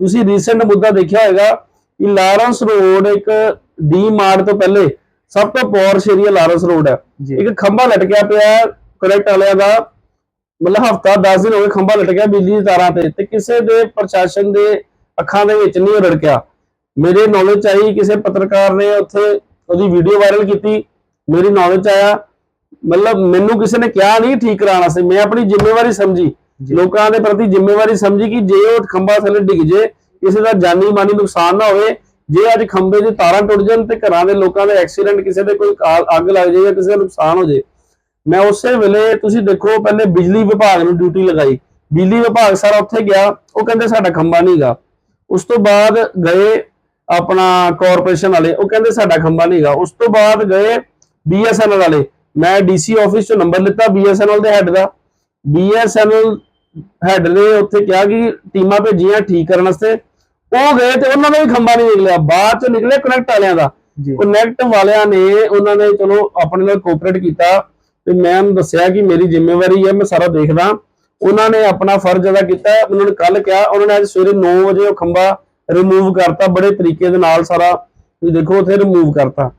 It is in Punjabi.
ਤੁਸੀਂ ਰੀਸੈਂਟ ਮੁੱਦਾ ਦੇਖਿਆ ਹੋਵੇਗਾ ਕਿ ਲਾਰੈਂਸ ਰੋਡ ਇੱਕ ਡੀ ਮਾਰਟ ਤੋਂ ਪਹਿਲੇ ਸਭ ਤੋਂ ਪੌਰਸ਼ ਏਰੀਆ ਲਾਰੈਂਸ ਰੋਡ ਹੈ। ਇੱਕ ਖੰਭਾ ਲਟਕਿਆ ਪਿਆ ਕਰੈਕਟ ਵਾਲਿਆਂ ਦਾ। ਮਤਲਬ ਹਫਤਾ 10 ਦਿਨ ਹੋ ਗਏ ਖੰਭਾ ਲਟਕਿਆ ਬਿਜਲੀ ਦੀ ਤਾਰਾਂ ਤੇ ਤੇ ਕਿਸੇ ਦੇ ਪ੍ਰਸ਼ਾਸਨ ਦੇ ਅੱਖਾਂ ਦੇ ਵਿੱਚ ਨਹੀਂ ਰੜਕਿਆ। ਮੇਰੇ ਨੌਲੇਜ ਆਈ ਕਿਸੇ ਪੱਤਰਕਾਰ ਨੇ ਉੱਥੇ ਉਹਦੀ ਵੀਡੀਓ ਵਾਇਰਲ ਕੀਤੀ। ਮੇਰੀ ਨੌਲੇਜ ਆਇਆ। ਮਤਲਬ ਮੈਨੂੰ ਕਿਸੇ ਨੇ ਕਿਹਾ ਨਹੀਂ ਠੀਕ ਕਰਾਉਣ ਵਾਸਤੇ। ਮੈਂ ਆਪਣੀ ਜ਼ਿੰਮੇਵਾਰੀ ਸਮਝੀ। ਲੋਕਾਂ ਦੇ ਪ੍ਰਤੀ ਜ਼ਿੰਮੇਵਾਰੀ ਸਮਝੀ ਕਿ ਜੇ ਉਹ ਖੰਭਾ ਥੱਲੇ ਡਿੱਗ ਜੇ, ਕਿਸੇ ਦਾ ਜਾਨੀ ਮਾਨੀ ਨੁਕਸਾਨ ਨਾ ਹੋਵੇ, ਜੇ ਅੱਜ ਖੰਭੇ ਦੀ ਤਾਰਾਂ ਟੁੱਟ ਜਾਣ ਤੇ ਘਰਾਂ ਦੇ ਲੋਕਾਂ ਦੇ ਐਕਸੀਡੈਂਟ ਕਿਸੇ ਦੇ ਕੋਈ ਅੱਗ ਲੱਗ ਜਾਏ ਜਾਂ ਕਿਸੇ ਦਾ ਨੁਕਸਾਨ ਹੋ ਜਾਏ ਮੈਂ ਉਸੇ ਵੇਲੇ ਤੁਸੀਂ ਦੇਖੋ ਪਹਿਲੇ ਬਿਜਲੀ ਵਿਭਾਗ ਨੂੰ ਡਿਊਟੀ ਲਗਾਈ। ਬਿਜਲੀ ਵਿਭਾਗ ਸਾਰਾ ਉੱਥੇ ਗਿਆ, ਉਹ ਕਹਿੰਦੇ ਸਾਡਾ ਖੰਭਾ ਨਹੀਂਗਾ ਉਸ ਤੋਂ ਬਾਅਦ ਗਏ ਆਪਣਾ ਕਾਰਪੋਰੇਸ਼ਨ ਵਾਲੇ, ਉਹ ਕਹਿੰਦੇ ਸਾਡਾ ਖੰਭਾ ਨਹੀਂਗਾ ਉਸ ਤੋਂ ਬਾਅਦ ਗਏ ਬੀਐਸਐਨਐਲ ਵਾਲੇ। ਮੈਂ ਡੀਸੀ ਆਫਿਸ ਚੋਂ ਨੰਬਰ ਲਿੱਤਾ ਬੀਐਸਐਨਐਲ ਦੇ ਹੈੱਡ ਦਾ। ਬੀਐਸਐਨਐਲ ਹੈੱਡ ਨੇ ਉੱਥੇ ਕਿਹਾ ਕਿ ਟੀਮਾਂ ਭੇਜੀਆਂ ਠੀਕ ਕਰਨ ਵਾਸਤੇ। ਉਹ ਗਏ ਤੇ ਉਹਨਾਂ ਦਾ ਵੀ ਖੰਭਾ ਨਹੀਂ ਨਿਕਲਿਆ। ਬਾਅਦ ਚ ਨਿਕਲੇ ਕਨੈਕਟ ਵਾਲਿਆਂ ਦਾ। ਕਨੈਕਟ ਵਾਲਿਆਂ ਨੇ ਉਹਨਾਂ ਨੇ ਚਲੋ ਆਪਣੇ ਨਾਲ ਕੋਆਪਰੇਟ ਕੀਤਾ ਤੇ ਮੈਂ ਉਹਨੂੰ ਦੱਸਿਆ ਕਿ ਮੇਰੀ ਜ਼ਿੰਮੇਵਾਰੀ ਹੈ ਮੈਂ ਸਾਰਾ ਦੇਖਦਾ। ਉਹਨਾਂ ਨੇ ਆਪਣਾ ਫਰਜ਼ ਅਦਾ ਕੀਤਾ। ਉਹਨਾਂ ਨੇ ਕੱਲ ਕਿਹਾ ਉਹਨਾਂ ਨੇ ਅੱਜ ਸਵੇਰੇ 9 ਵਜੇ ਉਹ ਖੰਭਾ ਰਿਮੂਵ ਕਰਤਾ। ਬੜੇ ਤਰੀਕੇ ਦੇ ਨਾਲ ਸਾਰਾ ਤੁਸੀਂ ਦੇਖੋ ਉੱਥੇ ਰਿਮੂਵ ਕਰਤਾ।